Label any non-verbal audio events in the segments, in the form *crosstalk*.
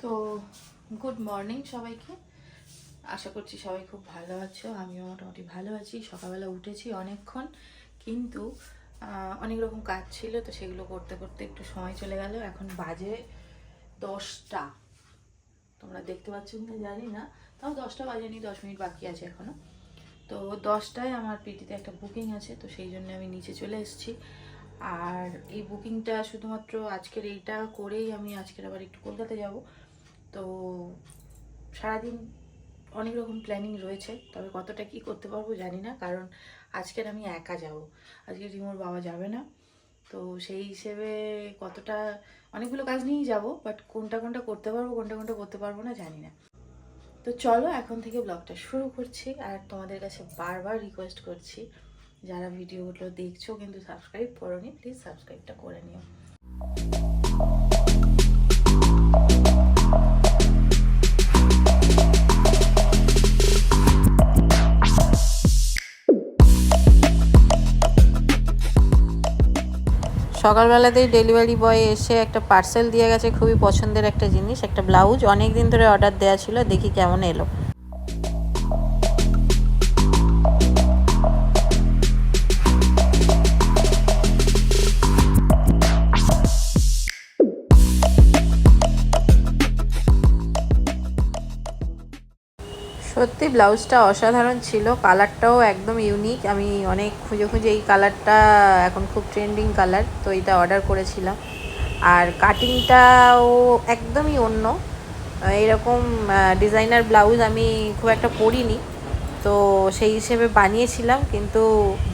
তো good morning সবাইকে। আশা করছি সবাই খুব ভালো আছো, আমিও মোটামুটি ভালো আছি। সকালবেলা উঠেছি অনেকক্ষণ, কিন্তু অনেক রকম কাজ ছিল, তো সেগুলো করতে করতে একটু সময় চলে গেল। এখন বাজে দশটা। তোমরা দেখতে পাচ্ছ কিনা জানি না। তাও দশটা বাজেনি, দশ মিনিট বাকি আছে এখনও তো দশটায় আমার পিটিতে একটা বুকিং আছে, তো সেই জন্য আমি নিচে চলে এসেছি। আর এই বুকিংটা শুধুমাত্র আজকের এইটা করেই আমি আজকের আবার একটু কলকাতা যাব। তো সারাদিন অনেক রকম প্ল্যানিং রয়েছে, তবে কতটা কি করতে পারব জানি না, কারণ আজকের আমি একা যাব। আজকে রিমোর বাবা যাবে না, তো সেই হিসেবে কতটা, অনেকগুলো কাজ নিয়েই যাব বাট কোনটা কোনটা করতে পারব, কোনটা কোনটা করতে পারব না জানি না। তো চলো এখন থেকে ব্লগটা শুরু করছি, আর তোমাদের কাছে বারবার রিকোয়েস্ট করছি, যারা ভিডিওগুলো দেখছ কিন্তু সাবস্ক্রাইব করোনি প্লিজ সাবস্ক্রাইবটা করে নিও। সকালবেলাতেই ডেলিভারি বয় এসে একটা পার্সেল দিয়ে গেছে, খুবই পছন্দের একটা জিনিস, একটা ব্লাউজ। অনেক দিন ধরে অর্ডার দেওয়া ছিল, দেখি কেমন এলো। ব্লাউজটা অসাধারণ ছিল, কালারটাও একদম ইউনিক আমি অনেক খুঁজে খুঁজে এই কালারটা এখন খুব ট্রেন্ডিং কালার, তো এটা অর্ডার করেছিলাম। আর কাটিংটাও একদমই অন্য। এরকম ডিজাইনার ব্লাউজ আমি খুব একটা পরিনি, তো সেই হিসেবে বানিয়েছিলাম, কিন্তু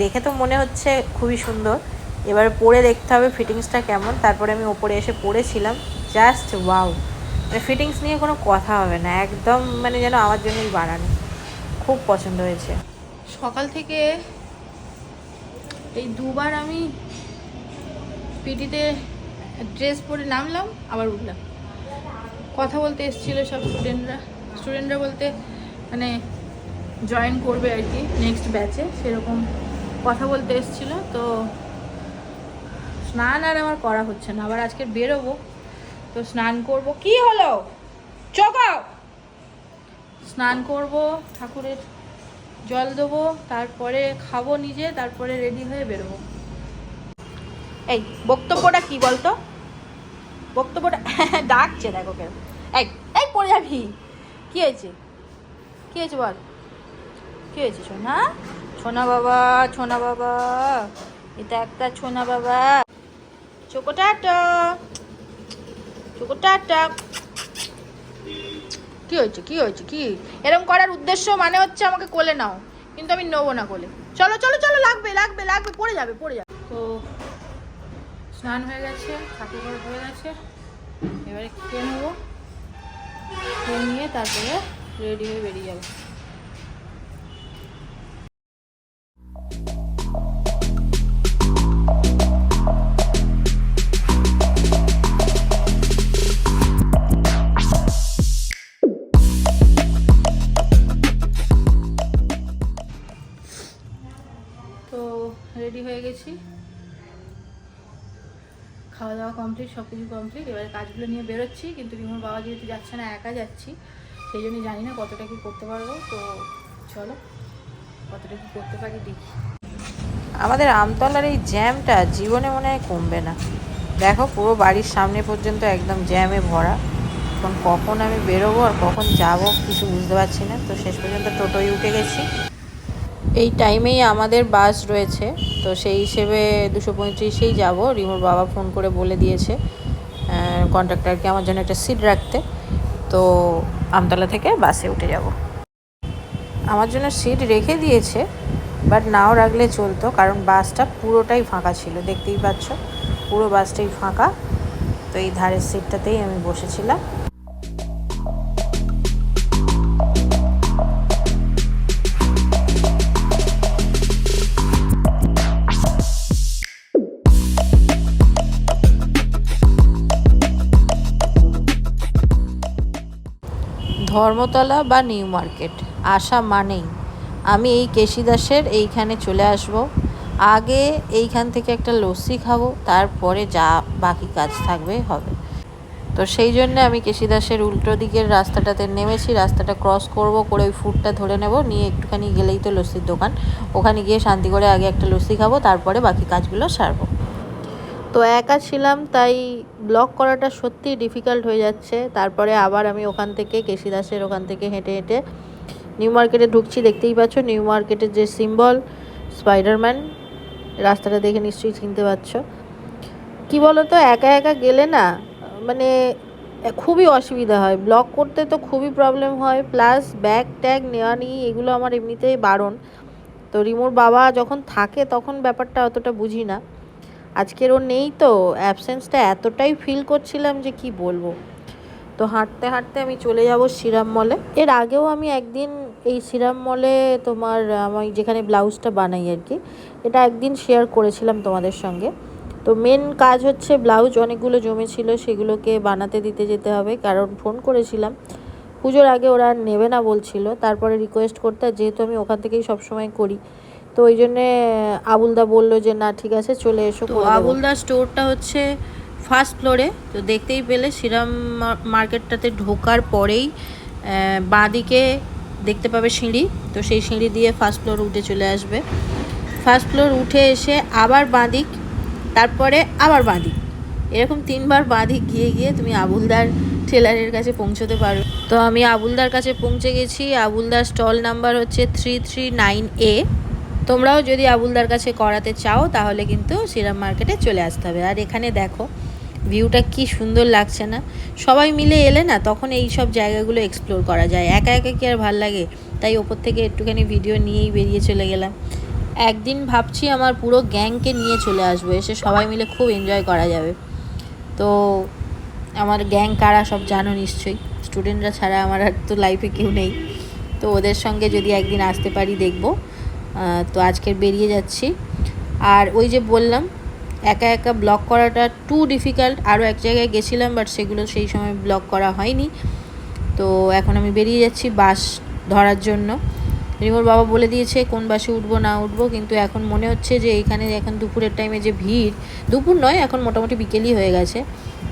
দেখে তো মনে হচ্ছে খুবই সুন্দর। এবার পরে দেখতে হবে ফিটিংসটা কেমন। তারপরে আমি ওপরে এসে পরেছিলাম জাস্ট ওয়াও ফিটিংস নিয়ে কোনো কথা হবে না, একদম মানে যেন আমার জন্যই বানানো। খুব পছন্দ হয়েছে। সকাল থেকে এই দুবার আমি পিটিতে ড্রেস পরে নামলাম, আবার উঠলাম। কথা বলতে এসেছিল সব স্টুডেন্টরা স্টুডেন্টরা বলতে মানে জয়েন করবে আর কি নেক্সট ব্যাচে সেরকম কথা বলতে এসেছিল। তো স্নান আর আমার করা হচ্ছে না, আবার আজকে বেরোবো। তো স্নান করব। কি হলো? চকাও! স্নান করব, ঠাকুরের জল দেবো, তারপরে খাব নিজে, তারপরে রেডি হয়ে বেরোবো। এই, বক্তব্যটা কি বলতো? বক্তব্যটা, *laughs* ডাকছে দেখো কেন এক এই পড়ে যাবি। কি হয়েছে? কি হয়েছে বল? কি হয়েছে সোনা? সোনা বাবা সোনা বাবা। এটা একটা সোনা বাবা। চোকোটাটা চোকোটাটা কি হয়েছে কি হয়েছে, কি? এরম করার উদ্দেশ্য মানে হচ্ছে আমাকে কোলে নাও, কিন্তু আমি নেব না কোলে। চলো চলো চলো, লাগবে লাগবে লাগবে, পড়ে যাবে পড়ে যাবে। তো স্নান হয়ে গেছে, ঠাকুর ঘর হয়ে গেছে এবারে খেয়ে নেব, খেয়ে নিয়ে তারপরে রেডি হয়ে বেরিয়ে যাব। গেছি খাওয়া দাওয়া কমপ্লিট সব কিছু কমপ্লিট এবারে কাজগুলো নিয়ে বেরোচ্ছি, কিন্তু রিমোর বাবা যেহেতু যাচ্ছে না, একা যাচ্ছি, সেই জন্যই জানি না কতটা কি করতে পারব। তো চলো, কতটা কি করতে পারি দেখি। আমাদের আমতলার এই জ্যামটা জীবনে মনে হয় কমবে না। দেখো, পুরো বাড়ির সামনে পর্যন্ত একদম জ্যামে ভরা। কখন আমি বেরোবো আর কখন যাব কিছু বুঝতে পারছি না। তো শেষ পর্যন্ত টোটোয় উঠে গেছি। এই টাইমেই আমাদের বাস রয়েছে, তো সেই হিসেবে দুশো পঁয়ত্রিশেই যাব। রিমোর বাবা ফোন করে বলে দিয়েছে কন্ট্রাক্টরকে আমার জন্য একটা সিট রাখতে। তো আমতলা থেকে বাসে উঠে যাব। আমার জন্য সিট রেখে দিয়েছে, বাট নাও রাখলে চলতো, কারণ বাসটা পুরোটাই ফাঁকা ছিল, দেখতেই পাচ্ছ? পুরো বাসটাই ফাঁকা, তো এই ধারের সিটটাতেই আমি বসেছিলাম। ধর্মতলা বা নিউ মার্কেট। আসা মানেই। আমি এই কেশিদাসের এইখানে চলে আসব। আগে এইখান থেকে একটা লস্যি খাব, তারপরে যা বাকি কাজ থাকবে হবে। তো সেই জন্য আমি কেশিদাসের উল্টো দিকের রাস্তাটাতে নেমেছি। রাস্তাটা ক্রস করব, করে ওই ফুটটা ধরে নেব। নিয়ে একটুখানি গেলেই তো লস্যির দোকান। ওখানে গিয়ে শান্তি করে আগে একটা লস্যি খাব, তারপরে বাকি কাজগুলো সারবো। তো একা ছিলাম, তাই ব্লগ করাটা সত্যি ডিফিকাল্ট হয়ে যাচ্ছে। তারপরে আবার আমি ওখান থেকে, কেশিদাসের ওখান থেকে হেঁটে হেঁটে নিউ মার্কেটে ঢুকছি। দেখতেই পাচ্ছ নিউ মার্কেটের যে সিম্বল স্পাইডারম্যান রাস্তাটা দেখে নিশ্চয়ই চিনতে পারছ। কি বলো তো একা একা গেলে না মানে খুবই অসুবিধা হয়। ব্লগ করতে তো খুবই প্রবলেম হয় প্লাস ব্যাগ ট্যাগ নেওয়া নিয়ে এগুলো আমার এমনিতেই বারণ। তো রিমোর বাবা যখন থাকে, তখন ব্যাপারটা অতটা বুঝি না। আজকের ও নেই তো অ্যাবসেন্সটা এতটাই ফিল করছিলাম যে কি বলব। তো হাঁটতে হাঁটতে আমি চলে যাব শ্রীরাম মলে এর আগেও আমি একদিন এই শ্রীরাম মলে তোমার, আমি যেখানে ব্লাউজটা বানাই আর কি, এটা একদিন শেয়ার করেছিলাম তোমাদের সঙ্গে। তো মেন কাজ হচ্ছে ব্লাউজ অনেকগুলো জমেছিল, সেগুলোকে বানাতে দিতে যেতে হবে। কারণ ফোন করেছিলাম, পুজোর আগে ওরা নেবে না বলছিল। তারপরে রিকোয়েস্ট করতে, যেহেতু আমি ওখান থেকেই সবসময় করি। তো ওই জন্যে আবুলদা বলল যে না ঠিক আছে চলে এসো তো আবুলদা স্টোরটা হচ্ছে ফার্স্ট ফ্লোরে তো দেখতেই পেলে শ্রীরাম মার্কেটটাতে ঢোকার পরেই বাঁদিকে দেখতে পাবে সিঁড়ি তো সেই সিঁড়ি দিয়ে ফার্স্ট ফ্লোর উঠে চলে আসবে। ফার্স্ট ফ্লোর উঠে এসে আবার বাঁদিক তারপরে আবার বাঁদিক। এরকম তিনবার বাঁদিক গিয়ে গিয়ে তুমি আবুলদার টেলারের কাছে পৌঁছতে পারো। তো আমি আবুলদার কাছে পৌঁছে গেছি। আবুলদার স্টল নাম্বার হচ্ছে থ্রি থ্রি নাইন এ। তোমরাও যদি আবুলদার কাছে করাতে চাও, তাহলে কিন্তু শ্রীরাম মার্কেটে চলে আসতে হবে। আর এখানে দেখো, ভিউটা কি সুন্দর লাগছে না? সবাই মিলে এলে না, তখন এই সব জায়গাগুলো এক্সপ্লোর করা যায়। একা একা কি আর ভালো লাগে? তাই ওপর থেকে একটুখানি ভিডিও নিয়েই বেরিয়ে চলে গেলাম। একদিন ভাবছি আমার পুরো গ্যাংকে নিয়ে চলে আসব, এসে সবাই মিলে খুব এনজয় করা যাবে। তো আমার গ্যাং কারা সব জানো নিশ্চয়ই। স্টুডেন্টরা ছাড়া আমার আর তো লাইফে কেউ নেই। তো ওদের সঙ্গে যদি একদিন আসতে পারি দেখব। তো আজকের বেরিয়ে যাচ্ছি। আর ওই যে বললাম, একা একা ব্লগ করাটা টু ডিফিকাল্ট আরও এক জায়গায় গেছিলাম বাট সেগুলো সেই সময় ব্লগ করা হয়নি। তো এখন আমি বেরিয়ে যাচ্ছি বাস ধরার জন্য। রিমোর বাবা বলে দিয়েছে, কোন বাসে উঠবো, না উঠবো, কিন্তু এখন মনে হচ্ছে যে এইখানে এখন দুপুরের টাইমে যে ভিড়, দুপুর নয়, এখন মোটামুটি বিকেলই হয়ে গেছে।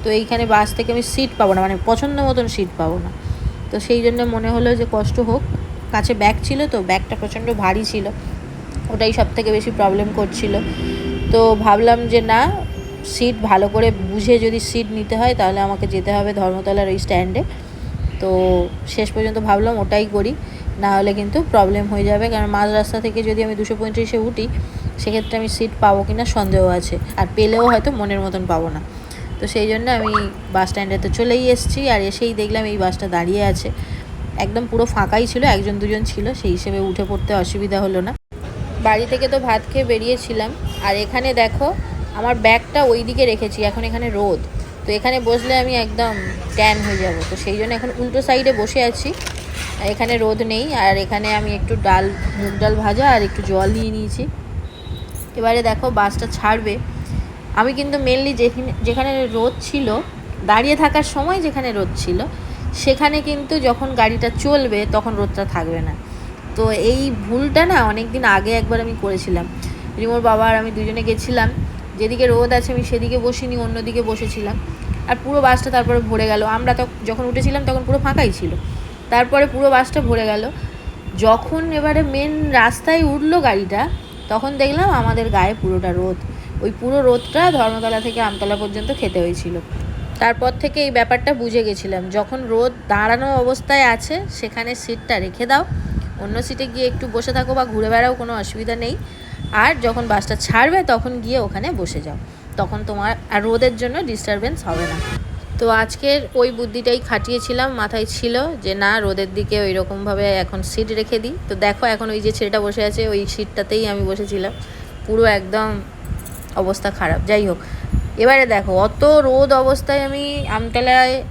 তো এইখানে বাস থেকে আমি সিট পাবো না মানে পছন্দ মতন সিট পাবো না। তো সেই জন্য মনে হলো যে কষ্ট হোক, কাছে ব্যাগ ছিল তো ব্যাগটা প্রচণ্ড ভারী ছিল। ওটাই সব থেকে বেশি প্রবলেম করছিল। তো ভাবলাম যে না সিট ভালো করে বুঝে যদি সিট নিতে হয়, তাহলে আমাকে যেতে হবে ধর্মতলার ওই স্ট্যান্ডে তো শেষ পর্যন্ত ভাবলাম ওটাই করি, না হলে কিন্তু প্রবলেম হয়ে যাবে। কারণ মাঝ রাস্তা থেকে যদি আমি দুশো পঁয়ত্রিশে উঠি, সেক্ষেত্রে আমি সিট পাবো কি না সন্দেহ আছে। আর পেলেও হয়তো মনের মতন পাবো না। তো সেই জন্য আমি বাস স্ট্যান্ডে তো চলেই এসেছি, আর এসেই দেখলাম এই বাসটা দাঁড়িয়ে আছে। একদম পুরো ফাঁকাই ছিল, একজন দুজন ছিল, সেই হিসেবে উঠে পড়তে অসুবিধা হলো না। বাড়ি থেকে তো ভাত খেয়ে বেরিয়েছিলাম। আর এখানে দেখো, আমার ব্যাগটা ওই দিকে রেখেছি, এখন এখানে রোদ। তো এখানে বসলে আমি একদম ট্যান হয়ে যাব। তো সেই জন্য এখন উল্টো সাইডে বসে আছি। এখানে রোদ নেই, আর এখানে আমি একটু ডাল, মুগ ডাল ভাজা আর একটু জল নিয়ে নিয়েছি। এবারে দেখো বাসটা ছাড়বে। আমি কিন্তু মেনলি যেখানে যেখানে রোদ ছিল, দাঁড়িয়ে থাকার সময় যেখানে রোদ ছিল, সেখানে কিন্তু যখন গাড়িটা চলবে তখন রোদটা থাকবে না। তো এই ভুলটা না অনেক দিন আগে একবার আমি করেছিলাম। রিমোর বাবা আর আমি দুজনে গেছিলাম। যেদিকে রোদ আছে আমি সেদিকে বসিনি, অন্যদিকে বসেছিলাম। আর পুরো বাসটা তারপরে ভরে গেল। আমরা তো যখন উঠেছিলাম তখন পুরো ফাঁকাই ছিল। তারপরে পুরো বাসটা ভরে গেল। যখন এবারে মেন রাস্তায় উঠল গাড়িটা, তখন দেখলাম আমাদের গায়ে পুরোটা রোদ। ওই পুরো রোদটা ধর্মতলা থেকে আমতলা পর্যন্ত খেতে হয়েছিল। তারপর থেকে এই ব্যাপারটা বুঝে গেছিলাম। যখন রোদ দাঁড়ানো অবস্থায় আছে, সেখানে সিটটা রেখে দাও। অন্য সিটে গিয়ে একটু বসে থাকো বা ঘুরে বেড়াও, কোনো অসুবিধা নেই। আর যখন বাসটা ছাড়বে, তখন গিয়ে ওখানে বসে যাও। তখন তোমার আর রোদের জন্য ডিস্টারবেন্স হবে না। তো আজকের ওই বুদ্ধিটাই খাটিয়েছিলাম, মাথায় ছিল যে না, রোদের দিকে ওই রকমভাবে এখন সিট রেখে দিই। তো দেখো এখন ওই যে ছেলেটা বসে আছে, ওই সিটটাতেই আমি বসেছিলাম। পুরো একদম অবস্থা খারাপ। যাই হোক, এবারে দেখো, অত রোদ অবস্থায় আমি আমতলায়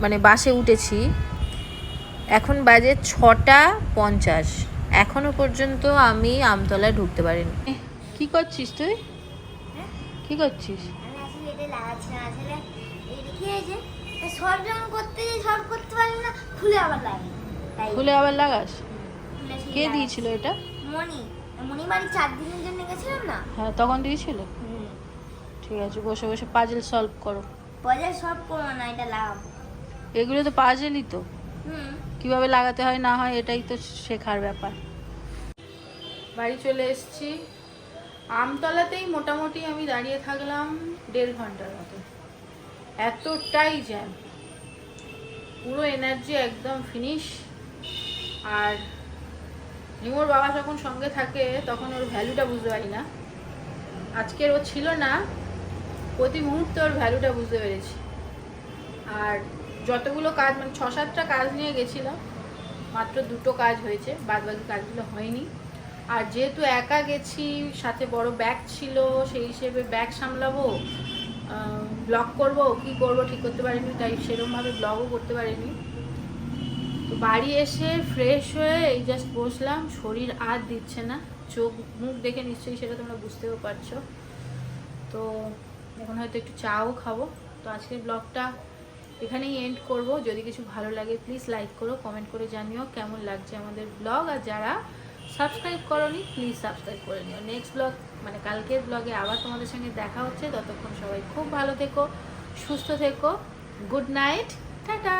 মানে বাসে উঠেছি। এখন বাজে ছটা পঞ্চাশ। এখনও পর্যন্ত আমি আমতলায় ঢুকতে পারিনি। কি করছিস তুই? কি করছিস? আমি আসলে এটা লাগাচ্ছি না আসলে এই কি না খুলে আবার লাগাস? কে। দিয়েছিল এটা? মণি। মণি বাড়ি চার দিনের জন্য গেছিলাম না? হ্যাঁ তখন দিয়েছিল? ঠিক আছে বসে বসে পাজল সলভ করো। পয়সা সব করো না এটা লাভ। এগুলো তো পাজেলই তো। কীভাবে লাগাতে হয়, না হয়, এটাই তো শেখার ব্যাপার। বাড়ি চলে এসেছি। আমতলাতেই মোটামুটি আমি দাঁড়িয়ে থাকলাম দেড় ঘণ্টার মতো। এতটাই জ্যাম পুরো এনার্জি একদম ফিনিশ আর নিমোর বাবা যখন সঙ্গে থাকে, তখন ওর ভ্যালুটা বুঝতে পারি না। আজকের ও ছিল না। প্রতি মুহূর্তে ওর ভ্যালুটা বুঝতে পেরেছি। আর যতগুলো কাজ মানে ছ সাতটা কাজ নিয়ে গেছিলাম, মাত্র দুটো কাজ হয়েছে বাদ বাকি কাজগুলো হয়নি। আর যেহেতু একা গেছি, সাথে বড় ব্যাগ ছিল, সেই হিসেবে ব্যাগ সামলাবো ব্লগ করব, কি করব ঠিক করতে পারিনি, তাই সেরকমভাবে ব্লগও করতে পারিনি। তো বাড়ি এসে ফ্রেশ হয়ে এই জাস্ট বসলাম, শরীর আর দিচ্ছে না, চোখ মুখ দেখে নিশ্চয়ই সেটা তোমরা বুঝতেও পারছ। তো এখন হয়তো একটু চাও খাব। তো আজকের ব্লগটা এখানেই এন্ড করব। যদি কিছু ভালো লাগে প্লিজ লাইক করো কমেন্ট করে জানিও কেমন লাগছে আমাদের ব্লগ আর যারা সাবস্ক্রাইব করোনি প্লিজ সাবস্ক্রাইব করে নিও। নেক্সট ব্লগ মানে কালকের ব্লগে আবার তোমাদের সঙ্গে দেখা হচ্ছে। ততক্ষণ সবাই খুব ভালো থেকো, সুস্থ থেকো। Good night tata